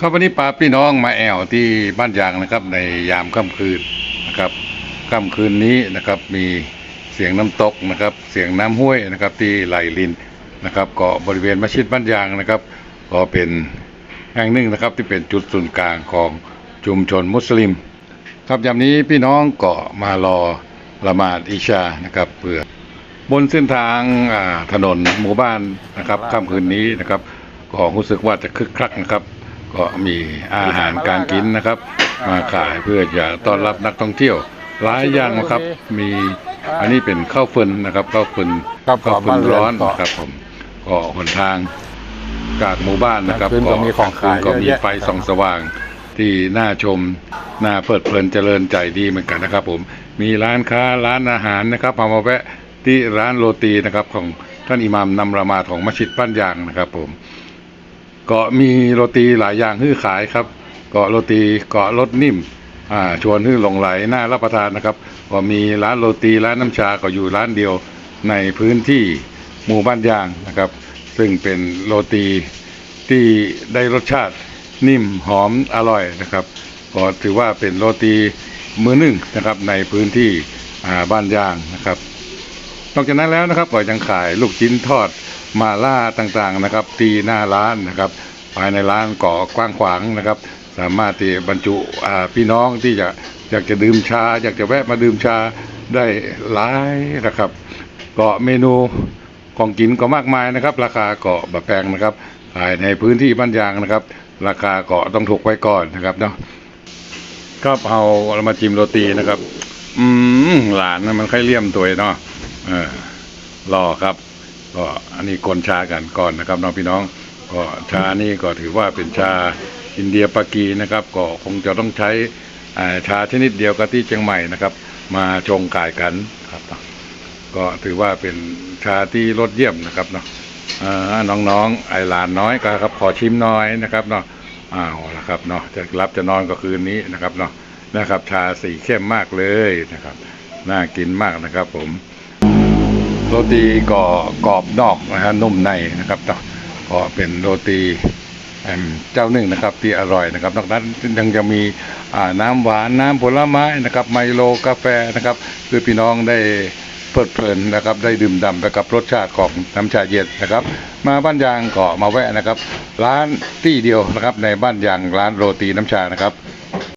ครับวันนี้ปาพี่น้องมาแอวที่บ้านยางนะครับ ในยามค่ำคืนนะครับค่ำคืนนี้นะครับมีเสียงน้ำตกนะครับ เสียงน้ำห้วยนะครับที่ไหลลินนะครับเก็บริเวณมัสยิดบ้านยางนะครับ ก็เป็นแห่งหนึ่งนะครับที่เป็นจุดศูนย์กลางของชุมชนมุสลิม ครับยามนี้พี่น้องก็มารอละหมาดอิชานะครับเพื่อบนเส้นทางถนนหมู่บ้านนะครับค่ำคืนนี้นะครับก็รู้สึกว่าจะคึกคักนะครับ ก็มีอาหารการกินนะครับ มาขายเพื่อจะต้อนรับนักท่องเที่ยวหลายอย่างนะครับ มีอันนี้เป็นข้าวฟืนนะครับข้าวฟืนครับข้าวฟืนร้อนขอบนะครับผมก็หนทางจากหมู่บ้านนะครับกลางคืนก็มีของขายก็มีเยอะแยะไฟส่องสว่างที่น่าชมน่าเพลิดเพลินเจริญใจดีเหมือนกันนะครับ ผมมีร้านค้าร้านอาหารนะครับพามาแวะที่ร้านโรตีนะครับของท่านอิหมามนำรามาของมัสยิดบ้านยางนะครับ ผม ก็มีโรตีหลายอย่างให้ขายครับ เกาะโรตีเกาะรสนิ่มอ่าชวนให้หลงไหลน่ารับประทานนะครับ ก็มีร้านโรตีร้านน้ำชาก็อยู่ร้านเดียวในพื้นที่หมู่บ้านยางนะครับ ซึ่งเป็นโรตีที่ได้รสชาตินิ่มหอมอร่อยนะครับก็ถือว่าเป็นโรตีมือหนึ่งนะครับในพื้นที่บ้านยางนะครับนอกจากนั้นแล้วนะครับก็ยังขายลูกชิ้นทอด มาล่าต่างๆนะครับ ที่หน้าร้านนะครับ ภายในร้านก่อกว้างขวางนะครับ สามารถที่บรรจุพี่น้องที่จะอยากจะดื่มชา อยากจะแวะมาดื่มชาได้หลายนะครับก็เมนูของกินก็มากมายนะครับ ราคาเก็แบบแพงนะครับขายในพื้นที่บ้านยางนะครับ ราคาเก็ต้องถูกไว้ก่อนนะครับเนาะครับเอาเรามาจิ้มโรตีนะครับ อืมหลานนะมันค่อยเลี่ยมตัวเนาะเออรอครับ ก็อันนี้คนชากันก่อนนะครับน้องพี่น้องก็ชานี่ก็ถือว่าเป็นชาอินเดียปากีนะครับ ก็คงจะต้องใช้ชาชนิดเดียวกับที่เชียงใหม่นะครับ มาชงกายกันครับ ก็ถือว่าเป็นชาที่รสเยี่ยมนะครับเนาะอ่าน้องๆไอหลานน้อยก็ครับขอชิมน้อยนะครับเนาะอ้าวละครับเนาะจะรับจะนอนก็คืนนี้นะครับเนาะนะครับ ชาสีเข้มมากเลยนะครับ น่ากินมากนะครับผม โรตีก็กรอบนอกนะฮะนุ่มในนะครับเนาะก็เป็นโรตีเจ้าหนึ่งนะครับที่อร่อยนะครับนอกนั้นยังจะมีน้ำหวานน้ำผลไม้นะครับไมโลกาแฟนะครับคือพี่น้องได้เพลิดเพลินนะครับได้ดื่มด่ำไปกับรสชาติของน้ำชาเย็นนะครับ มาบ้านยางก็มาแวะนะครับ ร้านที่เดียวนะครับในบ้านยางร้านโรตีน้ำชานะครับ